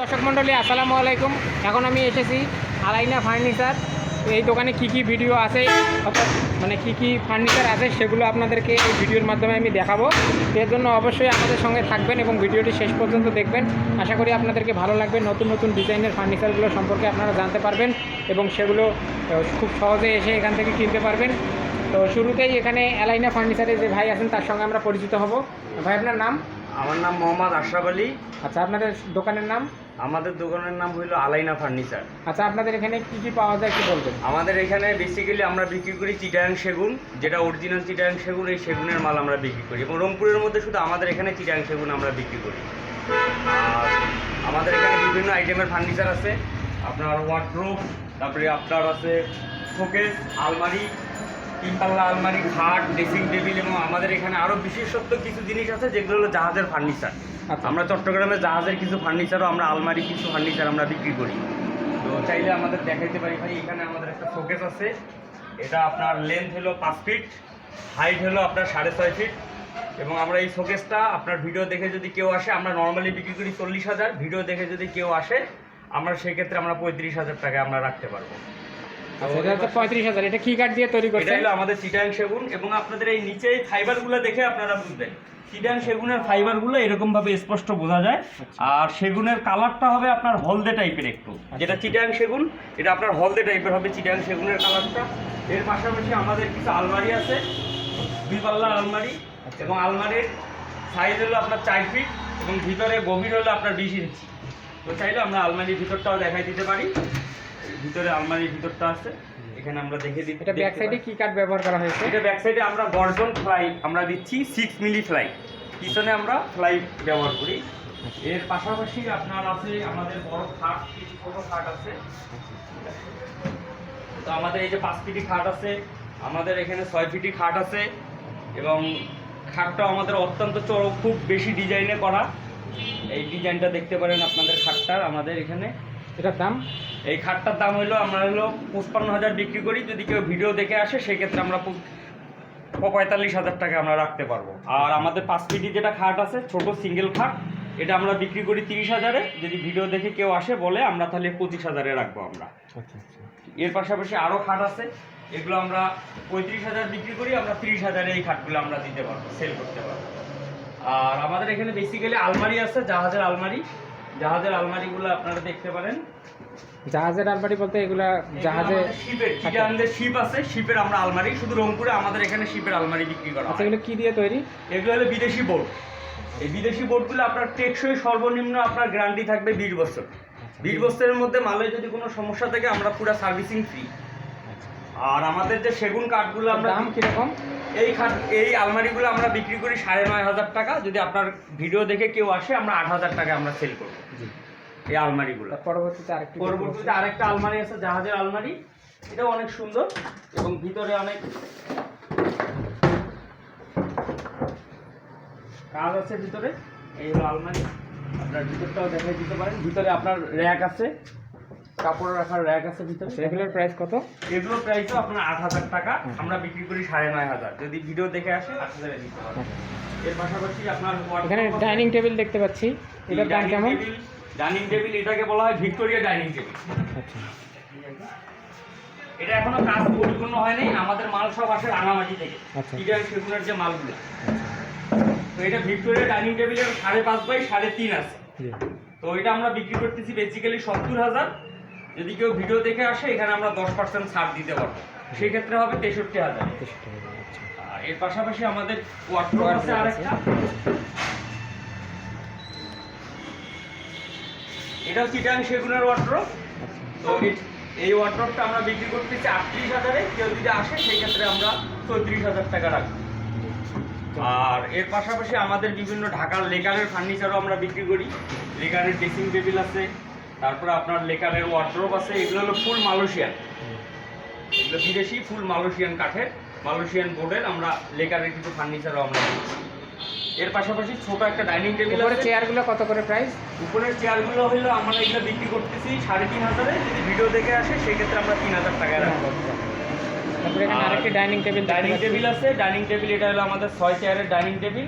দর্শক মণ্ডলী, আসসালামু আলাইকুম। এখন আমি এসেছি আলাইনা ফার্নিচার। এই দোকানে কি কি ভিডিও আছে, অর্থাৎ মানে কি কি ফার্নিচার আছে সেগুলো আপনাদেরকে এই ভিডিওর মাধ্যমে আমি দেখাবো। এর জন্য অবশ্যই আমাদের সঙ্গে থাকবেন এবং ভিডিওটি শেষ পর্যন্ত দেখবেন। আশা করি আপনাদেরকে ভালো লাগবে নতুন নতুন ডিজাইনের ফার্নিচারগুলো সম্পর্কে আপনারা জানতে পারবেন এবং সেগুলো খুব সহজে এসে এখান থেকে কিনতে পারবেন। তো শুরুতেই এখানে অ্যালাইনা ফার্নিচারে যে ভাই আছেন তার সঙ্গে আমরা পরিচিত হব। ভাই, আপনার নাম? আমার নাম মোহাম্মদ আশরাফ আলী। আচ্ছা আপনাদের দোকানের নাম? আমাদের দোকানের নাম হলো আলাইনা ফার্নিচার। আচ্ছা আপনাদের এখানে কি কি পাওয়া যায় একটু বলবেন? আমাদের এখানে বেসিক্যালি আমরা বিক্রি করি চিটাং সেগুন যেটা অরিজিনাল চিটাং সেগুন এই সেগুনের মাল আমরা বিক্রি করি। এবং রংপুরের মধ্যে শুধু আমাদের এখানে চিটাং সেগুন আমরা বিক্রি করি। আর আমাদের এখানে বিভিন্ন আইটেমের ফার্নিচার আছে। আপনার ওয়ার্ড্রোব তারপরে আপনার আছে শোকেস আলমারি তিন পাল্লা আলমারি খাট ড্রেসিং টেবিল এবং আমাদের এখানে আরও বিশেষত্ব কিছু জিনিস আছে যেগুলো হলো জাহাজের ফার্নিচার আচ্ছা। আমরা চট্টগ্রামে জাহাজের কিছু ফার্নিচারও আমরা আলমারি কিছু ফার্নিচার আমরা বিক্রি করি। তো চাইলে আমাদের দেখাইতে পারি ভাই এখানে আমাদের একটা শোকেস আছে। এটা আপনার লেন্থ হলো পাঁচ ফিট হাইট হলো আপনার সাড়ে ছয় ফিট এবং আমরা এই শোকেসটা আপনার ভিডিও দেখে যদি কেউ আসে আমরা নর্মালি বিক্রি করি চল্লিশ হাজার ভিডিও দেখে যদি কেউ আসে আমরা সেক্ষেত্রে আমরা পঁয়ত্রিশ হাজার টাকায় আমরা রাখতে পারব। আচ্ছা হচ্ছে পঁয়ত্রিশ হাজার এটা কি কাঠ দিয়ে তৈরি এটা আমাদের চিটাং সেগুন এবং আপনাদের এই নিচে এই ফাইবারগুলো দেখে আপনারা বুঝবেন। চিটাং সেগুনের ফাইবারগুলো এরকম ভাবে স্পষ্ট বোঝা যায়। আর সেগুনের কালারটা হবে আপনার হলদে টাইপের একটু। যেটা চিটাং সেগুন এটা আপনার হলদে টাইপের হবে চিটাং সেগুনের কালারটা। এর পাশাপাশি আমাদের কিছু আলমারি আছে দুই পাল্লা আলমারি এবং আলমারির সাইজ হলো আপনার চার ফিট এবং ভিতরে গভীর হলো আপনার বিশ ইঞ্চি তো চাইলে আমরা আলমারির ভিতরটাও দেখাই দিতে পারি। ভিতরে আলমারির ভিতরটা আছে। এখানে আমরা দেখে দিতে এটা ব্যাক সাইডে। কি কাঠ ব্যবহার করা হয়েছে? এটা ব্যাক সাইডে আমরা গর্জন ফ্লাই আমরা দিচ্ছি সিক্স মিলি ফ্লাই পিছনে আমরা ফ্লাই ব্যবহার করি। এর পাশাপাশি আপনার আছে আমাদের বড় খাট কিছু ছোট খাট আছে। তো আমাদের এই যে পাঁচ ফিটি খাট আছে আমাদের এখানে ছয় ফিটি খাট আছে এবং খাটটাও আমাদের অত্যন্ত চড়ক খুব বেশি ডিজাইনে করা। এই ডিজাইনটা দেখতে পারেন আপনাদের খাটটার। আমাদের এখানে এটার দাম? এই খাটটার দাম হলো আমরা হলো পঁচপান্ন হাজার বিক্রি করি যদি কেউ ভিডিও দেখে আসে সেক্ষেত্রে আমরা পঁয়তাল্লিশ হাজার টাকা আমরা রাখতে পারব। আর আমাদের পাঁচ ফিটি যেটা খাট আছে ছোট সিঙ্গেল খাট এটা আমরা বিক্রি করি তিরিশ হাজারে। যদি ভিডিও দেখে কেউ আসে বলে আমরা তাহলে পঁচিশ হাজারে রাখব আমরা। আচ্ছা আচ্ছা। এর পাশাপাশি আরও খাট আছে এগুলো আমরা পঁয়ত্রিশ হাজার বিক্রি করি আমরা তিরিশ হাজারে এই খাটগুলো আমরা দিতে পারব সেল করতে পারব। আর আমাদের এখানে বেসিক্যালি আলমারি আছে জাহাজের আলমারি। জাহাজের আলমারিগুলো আপনারা দেখতে পারেন। জাহাজের আলমারি বলতে এগুলা জাহাজে শিপের চিটাগাঙ্গের শিপ আছে শিপের আমরা আলমারি শুধু রংপুরে আমাদের এখানে শিপের আলমারি বিক্রি করা আচ্ছা এগুলো কি দিয়ে তৈরি? এগুলো হলো বিদেশি বোর্ড এই বিদেশি বোর্ডগুলো আপনার টেকসই সর্বনিম্ন আপনার গ্যারান্টি থাকবে বিশ বছর। বিশ বছরের মধ্যে মালে যদি কোনো সমস্যা থাকে আমরা পুরো সার্ভিসিং ফ্রি আর আমাদের যে সেগুন কাঠগুলো আমরা দাম কীরকম? এই খাট এই আলমারিগুলো আমরা বিক্রি করি সাড়ে নয় হাজার টাকা। যদি আপনার ভিডিও দেখে কেউ আসে আমরা আট হাজার টাকা আমরা সেল করব। এই আলমারিগুলো। পরবর্তীতে আরেকটি পরবর্তীতে আরেকটা আলমারি আছে জাহাজের আলমারি। এটাও অনেক সুন্দর এবং ভিতরে অনেক কাজ আছে ভিতরে। এই হলো আলমারি। আপনার ভিতরটাও দেখাই দিতে পারেন। ভিতরে আপনার র্যাক আছে। কাপড় রাখার র্যাক আছে ভিতরে। আচ্ছা, এগুলোর প্রাইস কত? এগুলো প্রাইসও আপনার আট হাজার টাকা। আমরা বিক্রি করি সাড়ে নয় হাজার। যদি ভিডিও দেখে আসে আট হাজারে দিতে পারব। এর পাশাপাশি আপনার এখানে ডাইনিং টেবিল দেখতে পাচ্ছি। এটার দাম কেমন? ডাইনিং টেবিল এটাকে বলা হয় ভিক্টোরিয়া ডাইনিং টেবিল আচ্ছা। এটা এখনও কাজ পরিপূর্ণ হয়নি। আমাদের মাল সব আসে রাঙামাটি থেকে। আচ্ছা। চিটাং সেগুনের যে মালগুলো। তো এটা ভিক্টোরিয়া ডাইনিং টেবিলের সাড়ে পাঁচ বাই সাড়ে তিন আছে। তো এটা আমরা বিক্রি করতেছি বেসিক্যালি সত্তর হাজার। যদি কেউ ভিডিও দেখে আসে, এখানে আমরা দশ পার্সেন্ট ছাড় দিতে পারব। সেই ক্ষেত্রে হবে তেষট্টি হাজার। আর এর পাশাপাশি আমাদের ওয়ার্ড্রোব আছে আরেকটা। এটাও চিটাং সেগুনের আচ্ছা তো এই- ওয়ার্ড্রপটা আমরা বিক্রি করতেছি আটত্রিশ হাজারে। কেউ যদি আসে সেই ক্ষেত্রে আমরা চৌত্রিশ হাজার টাকা রাখব। আর এর পাশাপাশি আমাদের বিভিন্ন ঢাকার লেকারের ফার্নিচারও আমরা বিক্রি করি। লেকারের ড্রেসিং টেবিল আছে। তারপরে আপনার লেকারের ওয়ার্ড্রোপ আছে এগুলো হলো ফুল মালয়েশিয়ান এগুলো বিদেশি ফুল মালয়েশিয়ান কাঠের মালয়েশিয়ান বোর্ডের আমরা লেকারের কিছু ফার্নিচারও আমরা এর পাশাপাশি ছোট একটা ডাইনিং টেবিল উপরে চেয়ারগুলো কত করে প্রাইস উপরের চেয়ারগুলো হলো আমরা এগুলো বিক্রি করতেছি সাড়ে তিন হাজারে। যদি ভিডিও দেখে আসে সেই ক্ষেত্রে আমরা তিন হাজার টাকায় রাখব। তারপরে এখানে আর আরেকটি ডাইনিং টেবিল ডাইনিং টেবিল আছে। ডাইনিং টেবিল এটা হলো আমাদের ছয় চেয়ারের ডাইনিং টেবিল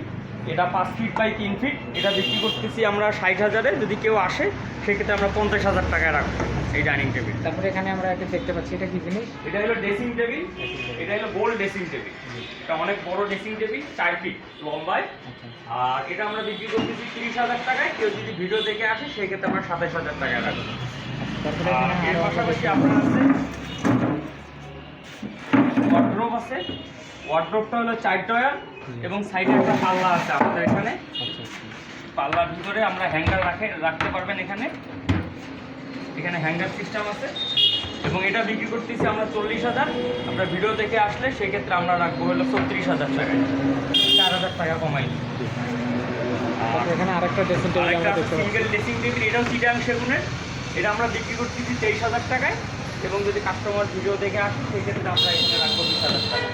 এটা পাঁচ ফিট বাই তিন ফিট এটা বিক্রি করতেছি আমরা ষাট হাজারে। যদি কেউ আসে সেক্ষেত্রে আমরা পঞ্চাশ হাজার টাকায় রাখব এই ডাইনিং টেবিল তারপরে এখানে আমরা একটা দেখতে পাচ্ছি এটা কি জিনিস? এটা হলো ড্রেসিং টেবিল এটা হলো গোল ড্রেসিং টেবিল এটা অনেক বড় ড্রেসিং টেবিল চার ফিট লম্বায়। আচ্ছা। আর এটা আমরা বিক্রি করতেছি তিরিশ হাজার টাকায়। কেউ যদি ভিডিও দেখে আসে সেক্ষেত্রে আমরা সাতাশ হাজার টাকায় রাখব। তারপরে এর পাশাপাশি আপনার আছে আছে। ওয়ার্ড্রোবটা হলো চার টয়ার এবং সাইডে একটা পাল্লা আছে আমাদের এখানে। আচ্ছা আচ্ছা। পাল্লার ভিতরে আমরা হ্যাঙ্গার রাখে রাখতে পারবেন এখানে। এখানে হ্যাঙ্গার সিস্টেম আছে। এবং এটা বিক্রি করতেছি আমরা চল্লিশ হাজার। আমরা ভিডিও দেখে আসলে সেক্ষেত্রে আমরা রাখব হলো ছত্রিশ হাজার টাকায়। চার হাজার টাকা কমাই। এখানে আরেকটা ড্রেসিং টেবিল আমরা দেখতে পাচ্ছি। সিঙ্গেল ড্রেসিং টেবিল এটাও চিটাং সেগুনের। এটা আমরা বিক্রি করতেছি তেইশ হাজার টাকায়। এবং যদি কাস্টমার ভিডিও দেখে আসে সেক্ষেত্রে আমরা এখানে রাখব বিশ হাজার টাকা।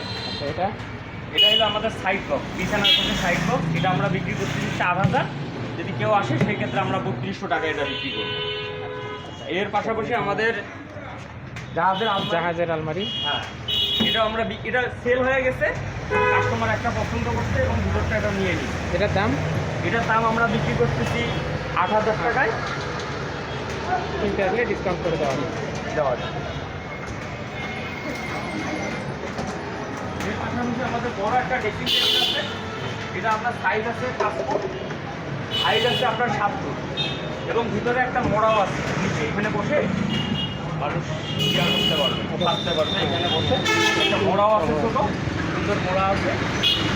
এটা এটা হলো আমাদের সাইড বক্স বিছানার জন্য সাইড বক্স এটা আমরা বিক্রি করতেছি চার হাজার। যদি কেউ আসে সেক্ষেত্রে আমরা বত্রিশশো টাকা এটা বিক্রি করব। এর পাশাপাশি আমাদের জাহাজের আলমারি। জাহাজের আলমারি। হ্যাঁ এটা আমরা এটা সেল হয়ে গেছে। কাস্টমার একটা পছন্দ করছে এবং ভিতরটা এটা নিয়ে নিচ্ছে। এটার দাম? এটার দাম আমরা বিক্রি করতেছি আট হাজার টাকায়। আসলে ডিসকাউন্ট করে দেওয়া হবে। দেওয়া আমাদের বড় একটা ড্রেসিং টেবিল আছে। এটা আপনার সাইজ আছে হাইট আছে আপনার সাত ফুট এবং ভিতরে একটা মোড়াও আছে নিচে। এখানে বসে মানুষ করতে পারবে থাকতে পারবে এখানে বসে। একটা মোড়াও আছে ছোটো সুন্দর মোড়া আছে।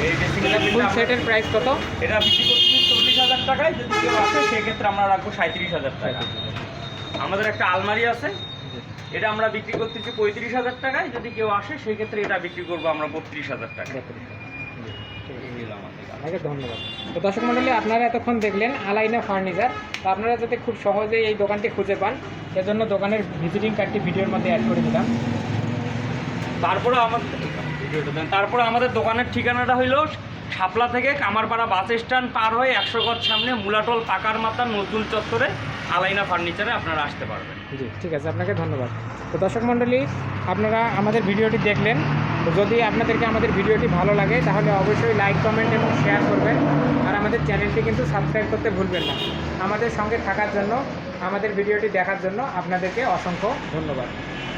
এই ড্রেসিং ফুল সেটের প্রাইস কত? এটা বিক্রি চল্লিশ হাজার টাকায়। যদি কেউ আসে সেক্ষেত্রে আমরা রাখব সাঁত্রিশ হাজার টাকা। আমাদের একটা আলমারি আছে এটা আমরা বিক্রি করতেছি পঁয়ত্রিশ হাজার টাকায় যদি কেউ আসে সেক্ষেত্রে এটা বিক্রি করব আমরা বত্রিশ হাজার টাকা। আপনাকে ধন্যবাদ তো দর্শক মণ্ডলী আপনারা এতক্ষণ দেখলেন আলাইনা ফার্নিচার তো আপনারা যাতে খুব সহজেই এই দোকানটি খুঁজে পান এজন্য দোকানের ভিজিটিং কার্ডটি ভিডিওর মধ্যে অ্যাড করে দিলাম তারপরে আমাদের ভিডিওটা দেন। তারপরে আমাদের দোকানের ঠিকানাটা হইল শাপলা থেকে কামারপাড়া বাস স্ট্যান্ড পার হয়ে একশো গজ সামনে মুলাটল পাকার মাথা নজরুল চত্বরে আলাইনা ফার্নিচারে আপনারা আসতে পারবেন। জি, ঠিক আছে, আপনাকে ধন্যবাদ। তো দর্শক মণ্ডলী, আপনারা আমাদের ভিডিওটি দেখলেন। যদি আপনাদেরকে আমাদের ভিডিওটি ভালো লাগে, তাহলে অবশ্যই লাইক কমেন্ট এবং শেয়ার করবেন। আর আমাদের চ্যানেলটি কিন্তু সাবস্ক্রাইব করতে ভুলবেন না। আমাদের সঙ্গে থাকার জন্য, আমাদের ভিডিওটি দেখার জন্য আপনাদেরকে অসংখ্য ধন্যবাদ।